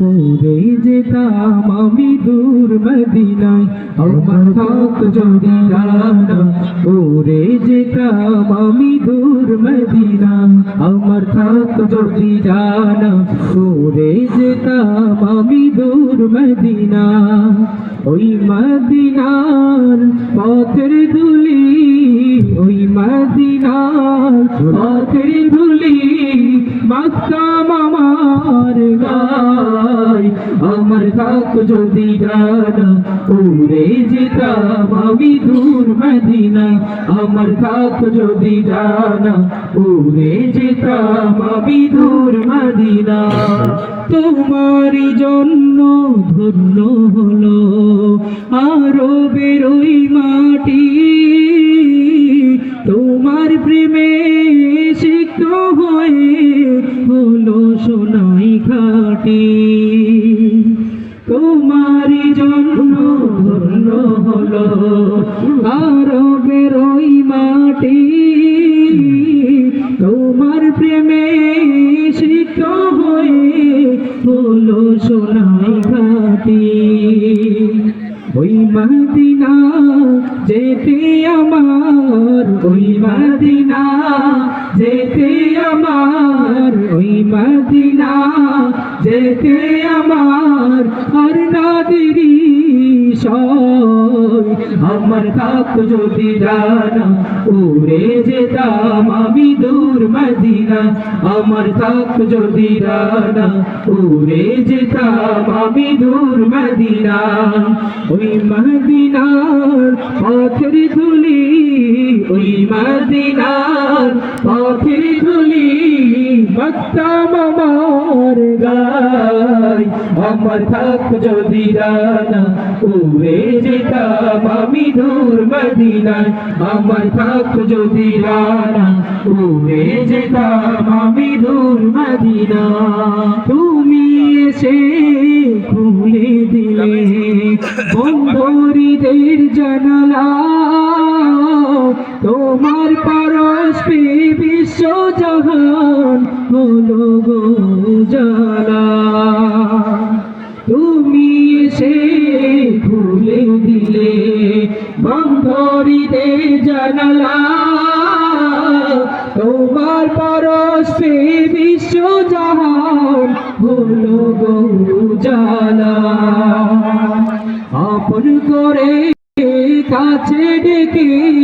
উড়ে যেতাম আমি দূর মদিনায়। আমার থাক যদি যেতাম আমি দূর আমার থাক যদি জানা যেতাম আমি দূর ওই মদিনার পথের দুলি ওই মদিনার পথের ধুলি মাস্তাম থাক যদি গানা উড়ে যেতাম আমি দূর মদিনা, আমার থাক যদি গানা উড়ে যেতাম আমি দূর মদিনা। তোমারই জন্য ধন্য হলো আরও বেরোই মাটি, তোমার প্রেমে সিক্ত হয়ে হলো সোনাই ঘাটি। হলো আরও বেরোই মাটি, তোমার প্রেমে সিক্ত হয়ে হলো সোনাই ঘাটি। ওই মদিনা যেতে আমার, ওই মদিনা যেতে আমার, ওই মদিনা যেতে আমার। আর না দেরি আমার থাক যদি জানা উড়ে যেতাম আমি দূর মদিনা। আমার থাক যদি জানা উড়ে যেতাম আমি দূর মদিনা। ওই মদিনার পথের ধুলি, ওই মদিনার মক্তাম আমার গায় আমার থাক যদি জানা উড়ে যেতাম আমি দূর মদিনায়। আমার থাক যদি জানা উড়ে যেতাম আমি দূর মদিনা তুমি এসে খুলে দিলে, বন্ধুরীদের জানালা তোমার পরশ পে বিশ্ব জাহান হলো গো জালা তুমি এসে খুলে দিলে বন্ধুরীদের জানালা। তোমার পরশ পে বিশ্ব জাহান হলো গো জালা আপন করে কাছে ডেকে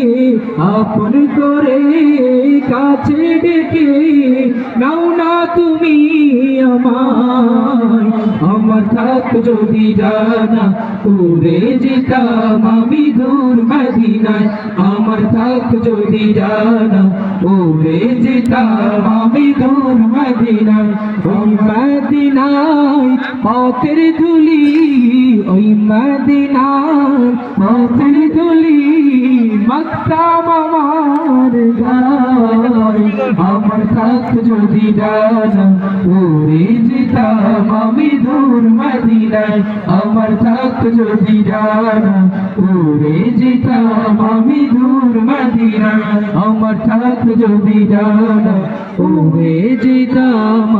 আপন করে কাছে ডেকে নাও না তুমি আমায়। আমার থাক যদি জানা উড়ে যেতাম আমি দূর মদিনায়। আমার থাক যদি জানা উড়ে যেতাম আমি দূর মদিনায়। ওই মদিনায় পথের ধুলি, ওই মদিনায় পথের ধুলি মক্তাম থাক যদি আমি দূর মদিনায়। আমার থাক যদি জানা উড়ে যেতাম আমি দূর মদিনায়। আমার থাক যদি জানা উড়ে যেতাম